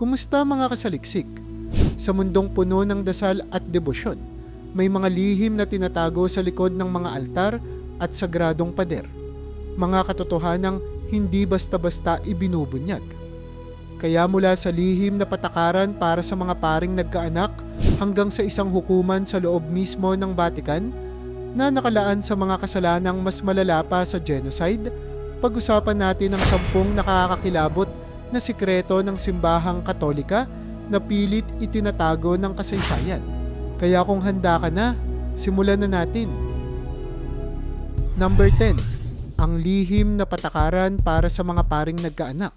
Kumusta mga kasaliksik? Sa mundong puno ng dasal at debosyon, may mga lihim na tinatago sa likod ng mga altar at sagradong pader. Mga katotohanang hindi basta-basta ibinubunyag. Kaya mula sa lihim na patakaran para sa mga paring nagkaanak hanggang sa isang hukuman sa loob mismo ng Vatican na nakalaan sa mga kasalanang mas malala pa sa genocide, pag-usapan natin ang sampung nakakakilabot na sikreto ng simbahang katolika na pilit itinatago ng kasaysayan. Kaya kung handa ka na, simulan na natin. Number 10. Ang lihim na patakaran para sa mga paring nagkaanak.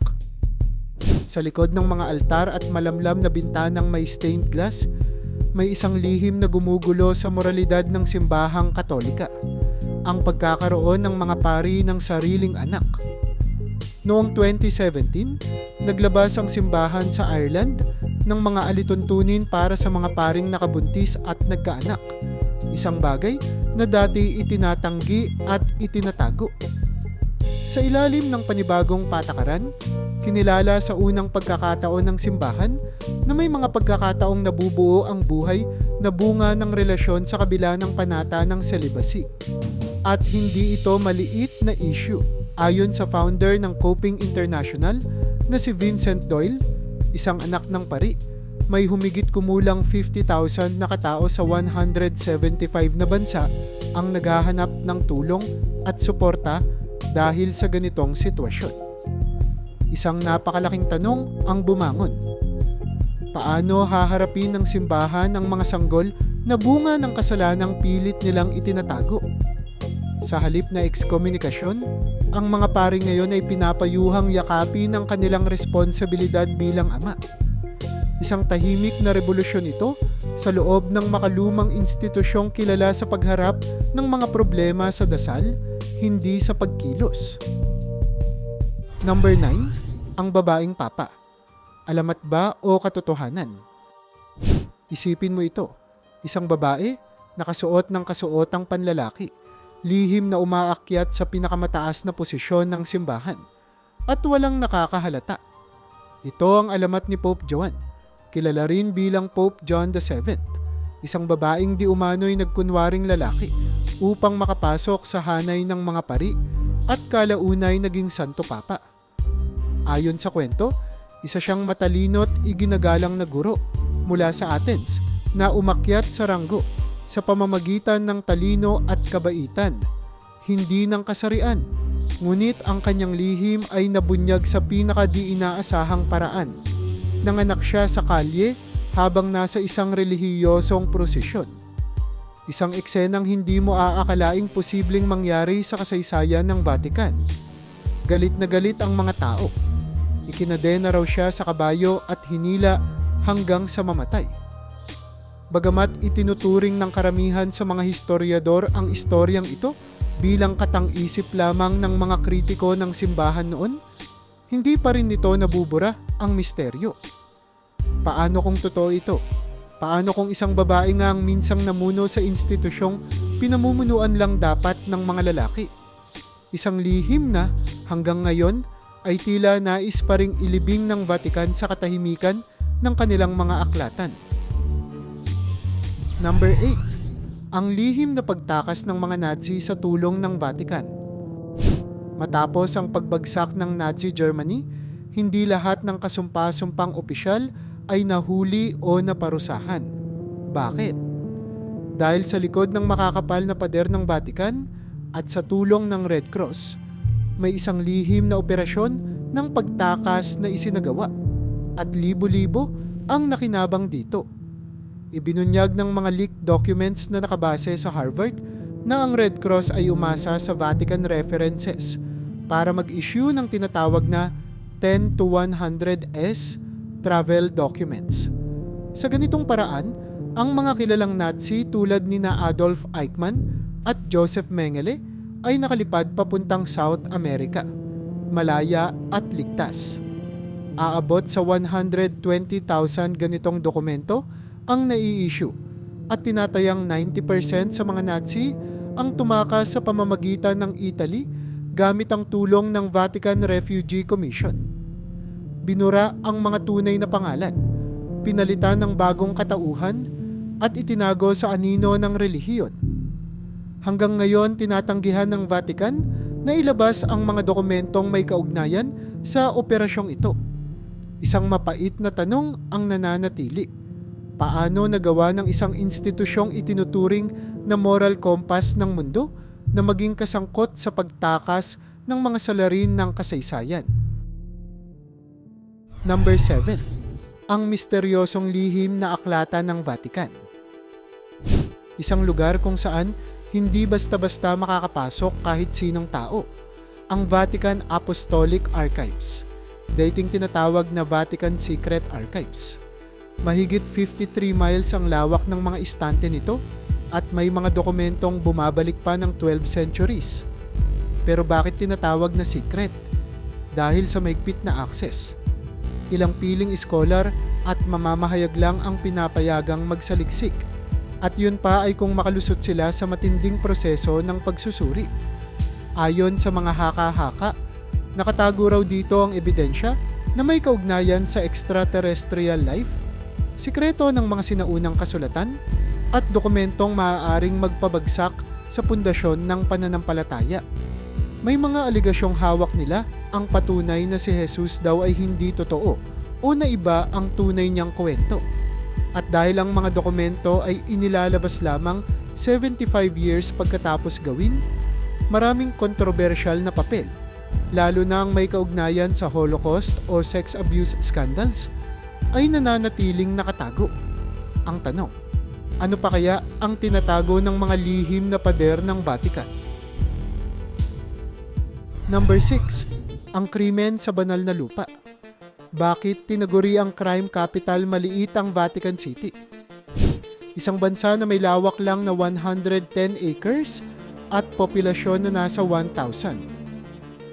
Sa likod ng mga altar at malamlam na bintanang may stained glass, may isang lihim na gumugulo sa moralidad ng simbahang katolika. Ang pagkakaroon ng mga pari ng sariling anak. Noong 2017, naglabas ang simbahan sa Ireland ng mga alituntunin para sa mga paring nakabuntis at nagkaanak. Isang bagay na dati itinatanggi at itinatago. Sa ilalim ng panibagong patakaran, kinilala sa unang pagkakataon ng simbahan na may mga pagkakataong nabubuo ang buhay na bunga ng relasyon sa kabila ng panata ng celibacy. At hindi ito maliit na issue. Ayon sa founder ng Coping International na si Vincent Doyle, isang anak ng pari, may humigit kumulang 50,000 na katao sa 175 na bansa ang naghahanap ng tulong at suporta dahil sa ganitong sitwasyon. Isang napakalaking tanong ang bumangon. Paano haharapin ng simbahan ang mga sanggol na bunga ng kasalanang pilit nilang itinatago? Sa halip na ekskomunikasyon, ang mga pari ngayon ay pinapayuhang yakapin ang kanilang responsibilidad bilang ama. Isang tahimik na revolusyon ito sa loob ng makalumang institusyong kilala sa pagharap ng mga problema sa dasal, hindi sa pagkilos. Number 9, ang babaeng papa. Alamat ba o katotohanan? Isipin mo ito, isang babae nakasuot ng kasuotang panlalaki, lihim na umaakyat sa pinakamataas na posisyon ng simbahan at walang nakakahalata. Ito ang alamat ni Pope Joan, kilala rin bilang Pope John VII, isang babaeng di umano'y nagkunwaring lalaki upang makapasok sa hanay ng mga pari at kalaunay naging Santo Papa. Ayon sa kwento, isa siyang matalino't iginagalang na guro mula sa Athens na umakyat sa ranggo sa pamamagitan ng talino at kabaitan, hindi ng kasarian. Ngunit ang kanyang lihim ay nabunyag sa pinaka di inaasahang paraan. Nanganak siya sa kalye habang nasa isang relihiyosong prosesyon. Isang eksenang hindi mo aakalaing posibleng mangyari sa kasaysayan ng Vatican. Galit na galit ang mga tao. Ikinadena raw siya sa kabayo at hinila hanggang sa mamatay. Bagamat itinuturing ng karamihan sa mga historiador ang istoryang ito bilang katang-isip lamang ng mga kritiko ng simbahan noon, hindi pa rin nito nabubura ang misteryo. Paano kung totoo ito? Paano kung isang babae nga ang minsang namuno sa institusyong pinamumunuan lang dapat ng mga lalaki? Isang lihim na hanggang ngayon ay tila nais pa ring ilibing ng Vatican sa katahimikan ng kanilang mga aklatan. Number 8. Ang lihim na pagtakas ng mga Nazi sa tulong ng Vatican. Matapos ang pagbagsak ng Nazi Germany, hindi lahat ng kasumpa-sumpang opisyal ay nahuli o naparusahan. Bakit? Dahil sa likod ng makakapal na pader ng Vatican at sa tulong ng Red Cross, may isang lihim na operasyon ng pagtakas na isinagawa at libo-libo ang nakinabang dito. Ibinunyag ng mga leaked documents na nakabase sa Harvard na ang Red Cross ay umasa sa Vatican references para mag-issue ng tinatawag na 10 to 100S travel documents. Sa ganitong paraan, ang mga kilalang Nazi tulad ni na Adolf Eichmann at Joseph Mengele ay nakalipad papuntang South America, malaya at ligtas. Aabot sa 120,000 ganitong dokumento ang nai-issue at tinatayang 90% sa mga Nazi ang tumakas sa pamamagitan ng Italy gamit ang tulong ng Vatican Refugee Commission. Binura ang mga tunay na pangalan, pinalitan ng bagong katauhan, at itinago sa anino ng relihiyon. Hanggang ngayon tinatanggihan ng Vatican na ilabas ang mga dokumentong may kaugnayan sa operasyong ito. Isang mapait na tanong ang nananatili. Paano nagawa ng isang institusyong itinuturing na moral compass ng mundo na maging kasangkot sa pagtakas ng mga salarin ng kasaysayan? Number 7. Ang misteryosong lihim na aklata ng Vatican. Isang lugar kung saan hindi basta-basta makakapasok kahit sinong tao. Ang Vatican Apostolic Archives, dating tinatawag na Vatican Secret Archives. Mahigit 53 miles ang lawak ng mga istante nito at may mga dokumentong bumabalik pa ng 12 centuries. Pero bakit tinatawag na secret? Dahil sa maigpit na access. Ilang piling scholar at mamamahayag lang ang pinapayagang magsaliksik at yun pa ay kung makalusot sila sa matinding proseso ng pagsusuri. Ayon sa mga haka-haka, nakatago raw dito ang ebidensya na may kaugnayan sa extraterrestrial life, sikreto ng mga sinaunang kasulatan, at dokumentong maaaring magpabagsak sa pundasyon ng pananampalataya. May mga aligasyong hawak nila ang patunay na si Jesus daw ay hindi totoo o na iba ang tunay niyang kwento. At dahil ang mga dokumento ay inilalabas lamang 75 years pagkatapos gawin, maraming kontrobersyal na papel, lalo na ang may kaugnayan sa Holocaust o sex abuse scandals, ay nananatiling nakatago. Ang tanong, ano pa kaya ang tinatago ng mga lihim na pader ng Vatican? Number 6. Ang krimen sa banal na lupa. Bakit tinaguri ang crime capital maliit ang Vatican City? Isang bansa na may lawak lang na 110 acres at populasyon na nasa 1,000.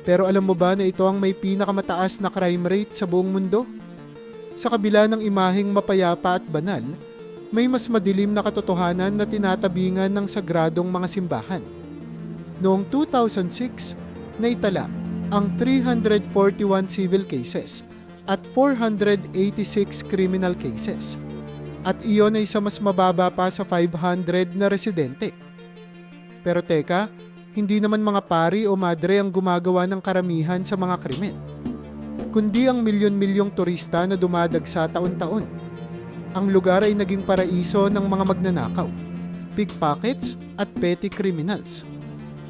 Pero alam mo ba na ito ang may pinakamataas na crime rate sa buong mundo? Sa kabila ng imaheng mapayapa at banal, may mas madilim na katotohanan na tinatabingan ng sagradong mga simbahan. Noong 2006, naitala ang 341 civil cases at 486 criminal cases. At iyon ay sa mas mababa pa sa 500 na residente. Pero teka, hindi naman mga pari o madre ang gumagawa ng karamihan sa mga krimen, kundi ang milyon-milyong turista na dumadagsa taon-taon. Ang lugar ay naging paraiso ng mga magnanakaw, pickpockets at petty criminals.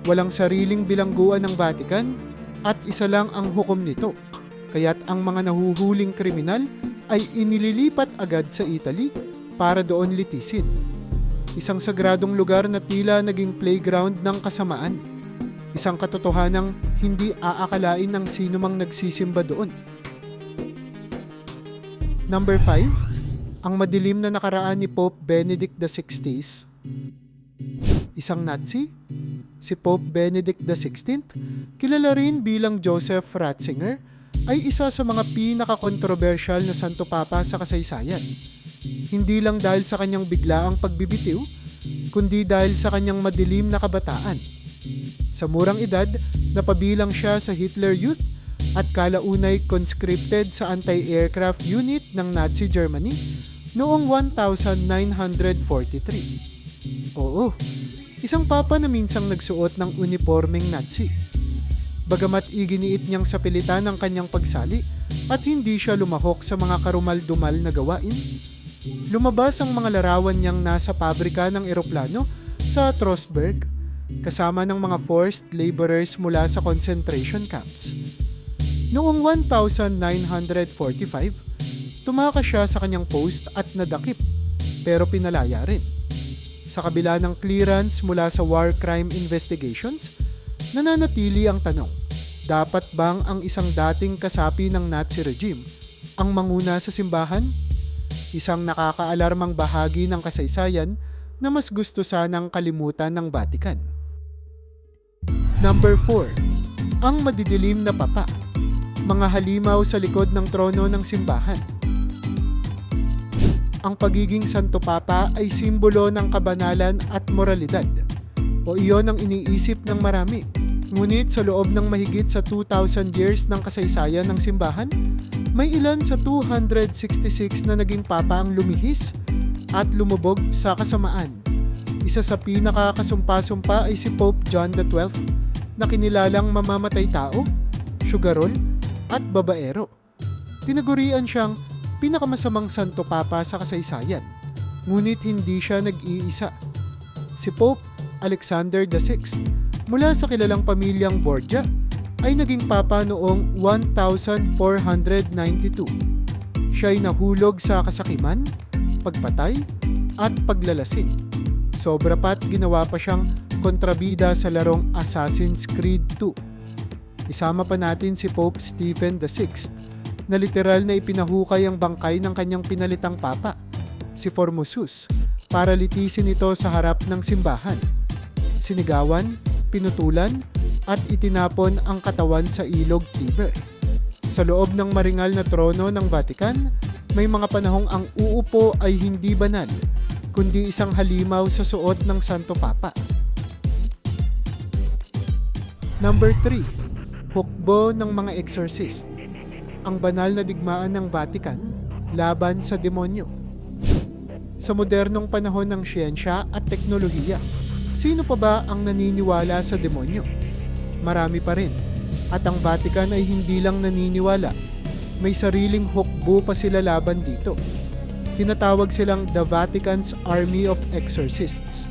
Walang sariling bilangguan ng Vatican at isa lang ang hukom nito. Kaya't ang mga nahuhuling kriminal ay inililipat agad sa Italy para doon litisin. Isang sagradong lugar na tila naging playground ng kasamaan. Isang katotohanang hindi aakalain ng sino mang nagsisimba doon. Number 5. Ang madilim na nakaraan ni Pope Benedict XVI. Isang Nazi? Si Pope Benedict XVI, kilala rin bilang Joseph Ratzinger, ay isa sa mga pinaka-controversial na Santo Papa sa kasaysayan. Hindi lang dahil sa kanyang biglaang pagbibitiw, kundi dahil sa kanyang madilim na kabataan. Sa murang edad, napabilang siya sa Hitler Youth at kalaunay conscripted sa anti-aircraft unit ng Nazi Germany noong 1943. Oo, isang papa na minsang nagsuot ng uniformeng Nazi. Bagamat iginiit niyang sa pilitan ang kanyang pagsali at hindi siya lumahok sa mga karumal-dumal na gawain, lumabas ang mga larawan niyang nasa pabrika ng eroplano sa Trostberg kasama ng mga forced laborers mula sa concentration camps. Noong 1945, tumakas siya sa kanyang post at nadakip pero pinalaya rin. Sa kabila ng clearance mula sa war crime investigations, nananatili ang tanong, dapat bang ang isang dating kasapi ng Nazi regime ang manguna sa simbahan? Isang nakakaalarmang bahagi ng kasaysayan na mas gusto sanang kalimutan ng Vatican. Number 4. Ang madidilim na papa. Mga halimaw sa likod ng trono ng simbahan. Ang pagiging Santo Papa ay simbolo ng kabanalan at moralidad. O iyon ang iniisip ng marami. Ngunit sa loob ng mahigit sa 2,000 years ng kasaysayan ng simbahan, may ilan sa 266 na naging papa ang lumihis at lumubog sa kasamaan. Isa sa pinakakasumpa-sumpa ay si Pope John XII na kinilalang mamamatay tao, sugarol at babaero. Tinagurian siyang pinakamasamang santo papa sa kasaysayan, ngunit hindi siya nag-iisa. Si Pope Alexander VI mula sa kilalang pamilyang Borgia ay naging papa noong 1492. Siya ay nahulog sa kasakiman, pagpatay, at paglalasing. Sobra pa't ginawa pa siyang kontrabida sa larong Assassin's Creed 2. Isama pa natin si Pope Stephen VI na literal na ipinahukay ang bangkay ng kanyang pinalitang papa, si Formosus, para litisin ito sa harap ng simbahan. Sinigawan, pinutulan, at itinapon ang katawan sa ilog Tiber. Sa loob ng maringal na trono ng Vatican, may mga panahong ang uupo ay hindi banal, kundi isang halimaw sa suot ng Santo Papa. Number 3. Hukbo ng mga exorcist. Ang banal na digmaan ng Vatican laban sa demonyo. Sa modernong panahon ng siyensya at teknolohiya, sino pa ba ang naniniwala sa demonyo? Marami pa rin. At ang Vatican ay hindi lang naniniwala. May sariling hukbo pa sila laban dito. Tinatawag silang the Vatican's Army of Exorcists.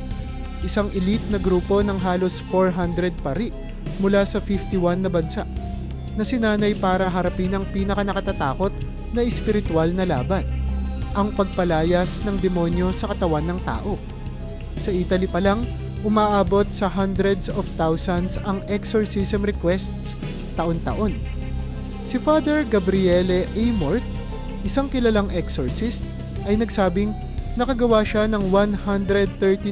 Isang elite na grupo ng halos 400 pari mula sa 51 na bansa na sinanay para harapin ang pinakanakatatakot na espiritual na laban, ang pagpalayas ng demonyo sa katawan ng tao. Sa Italy pa lang, umaabot sa hundreds of thousands ang exorcism requests taon-taon. Si Father Gabriele Amort, isang kilalang exorcist, ay nagsabing nakagawa siya ng 130,000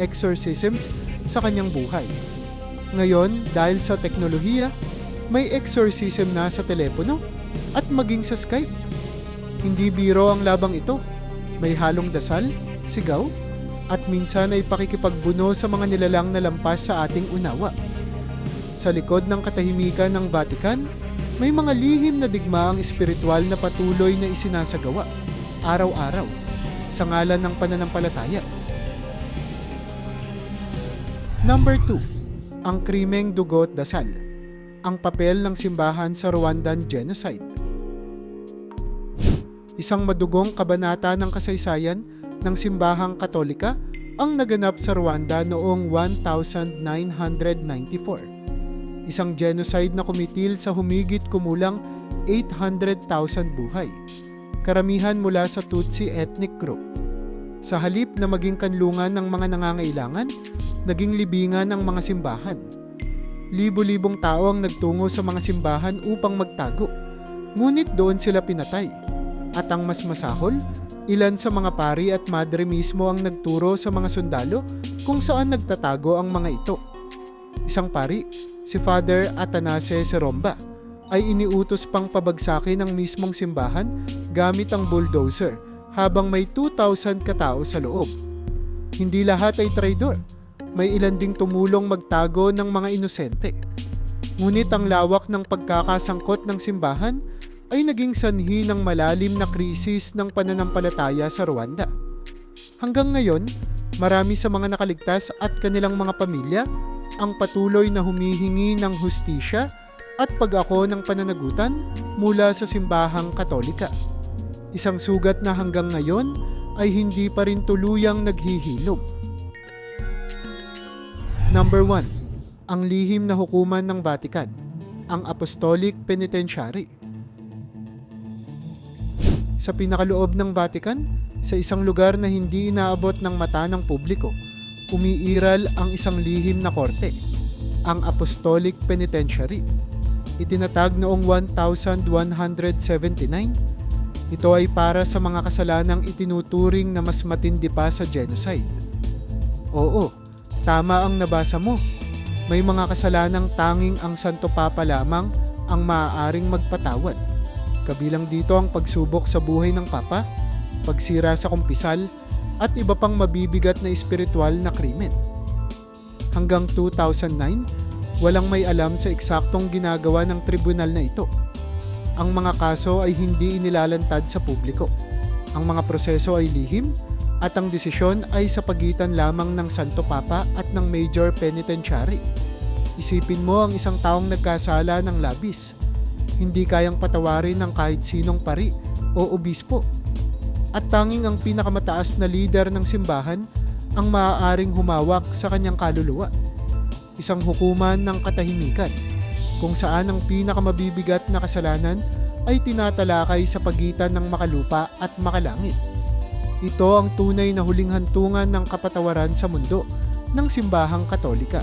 exorcisms sa kanyang buhay. Ngayon, dahil sa teknolohiya, may exorcism na sa telepono at maging sa Skype. Hindi biro ang labang ito. May halong dasal, sigaw, at minsan ay pakikipagbuno sa mga nilalang na lampas sa ating unawa. Sa likod ng katahimikan ng Vatican, may mga lihim na digmaang espiritual na patuloy na isinasagawa, araw-araw, sa ngalan ng pananampalataya. Number 2. Ang krimeng dugot dasal. Ang papel ng simbahan sa Rwandan genocide. Isang madugong kabanata ng kasaysayan ng simbahang katolika ang naganap sa Rwanda noong 1994. Isang genocide na kumitil sa humigit kumulang 800,000 buhay, karamihan mula sa Tutsi ethnic group. Sa halip na maging kanlungan ng mga nangangailangan, naging libingan ng mga simbahan. Libo-libong tao ang nagtungo sa mga simbahan upang magtago, ngunit doon sila pinatay. At ang mas masahol, ilan sa mga pari at madre mismo ang nagturo sa mga sundalo kung saan nagtatago ang mga ito. Isang pari, si Father Atanase Seromba, ay iniutos pang pabagsakin ng mismong simbahan gamit ang bulldozer habang may 2,000 katao sa loob. Hindi lahat ay traidor. May ilan ding tumulong magtago ng mga inosente. Ngunit ang lawak ng pagkakasangkot ng simbahan ay naging sanhi ng malalim na krisis ng pananampalataya sa Rwanda. Hanggang ngayon, marami sa mga nakaligtas at kanilang mga pamilya ang patuloy na humihingi ng hustisya at pag-ako ng pananagutan mula sa simbahang katolika. Isang sugat na hanggang ngayon ay hindi pa rin tuluyang naghihilom. Number 1. Ang lihim na hukuman ng Vatican, ang Apostolic Penitentiary. Sa pinakaloob ng Vatican, sa isang lugar na hindi inaabot ng mata ng publiko, umiiral ang isang lihim na korte, ang Apostolic Penitentiary. Itinatag noong 1179 ito ay para sa mga kasalanang itinuturing na mas matindi pa sa genocide. Oo, tama ang nabasa mo. May mga kasalanang tanging ang Santo Papa lamang ang maaaring magpatawad. Kabilang dito ang pagsubok sa buhay ng Papa, pagsira sa kumpisal, at iba pang mabibigat na espiritual na krimen. Hanggang 2009, Walang may alam sa eksaktong ginagawa ng tribunal na ito. Ang mga kaso ay hindi inilalantad sa publiko. Ang mga proseso ay lihim at ang desisyon ay sa pagitan lamang ng Santo Papa at ng Major Penitentiary. Isipin mo ang isang taong nagkasala ng labis. Hindi kayang patawarin ng kahit sinong pari o obispo. At tanging ang pinakamataas na leader ng simbahan ang maaaring humawak sa kanyang kaluluwa. Isang hukuman ng katahimikan kung saan ang pinakamabibigat na kasalanan ay tinatalakay sa pagitan ng makalupa at makalangit. Ito ang tunay na huling hantungan ng kapatawaran sa mundo ng simbahang katolika.